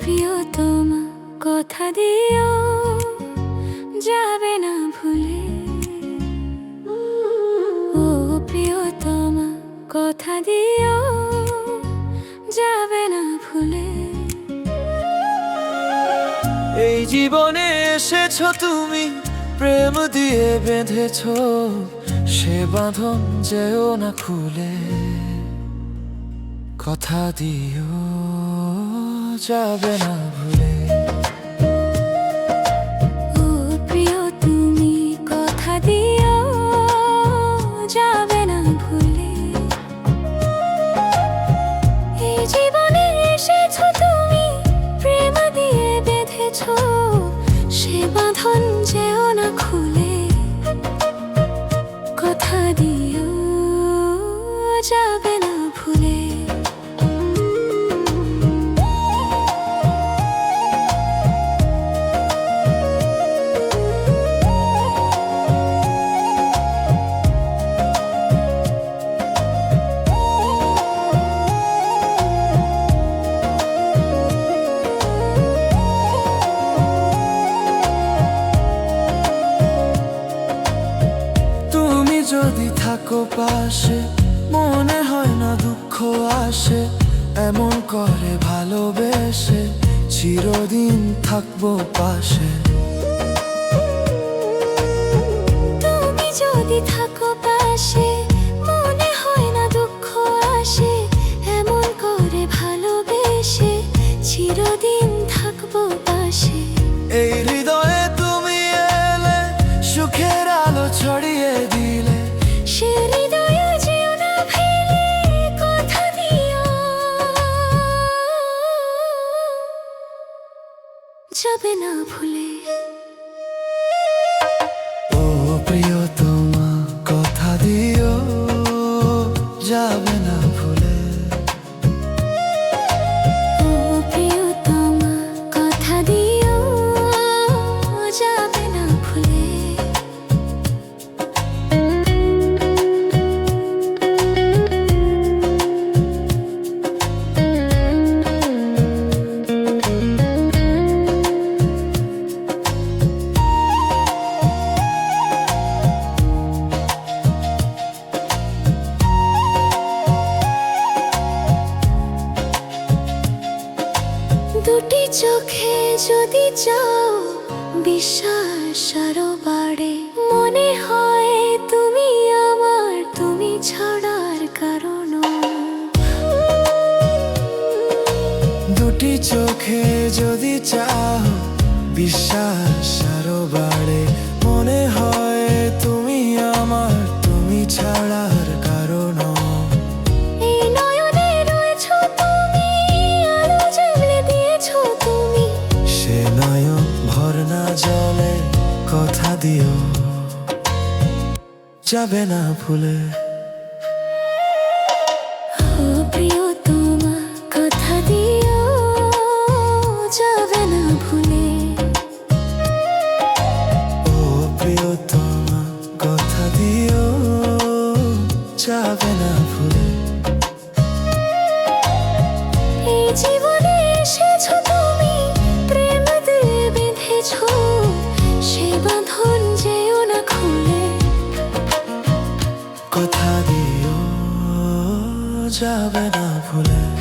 প্রিয়তমা কথা দিও যাবে না ভুলে। ও প্রিয়তমা কথা দিও যাবে এই জীবনে এসেছ তুমি, প্রেম দিয়ে বেঁধেছ, সে বাঁধন যেও না খুলে। কথা দিও, যাবে না ভুলে। সে বাঁধন যদি থাকো পাশে মনে হয় না দুঃখ আসে। এমন করে ভালোবেসে চিরদিন থাকব পাশে। তুমি যদি থাকো পাশে মনে হয় না দুঃখ আসে। এমন করে ভালোবেসে চিরদিন থাকব পাশে। এই যাবে না ভুলে। যদি চাও বিশ্বাস আরও বাড়ে। মনে হয় তুমি আমার, তুমি ছাড়ার কারণ দুটি চোখে যদি চাও বিশ্বাস যাবে না ভুলে। i've প্রিয়তমা কথা দিও যাবে না ভুলে। ও প্রিয় তোমার কথা দিও যাবে না যাবে না ভুলে।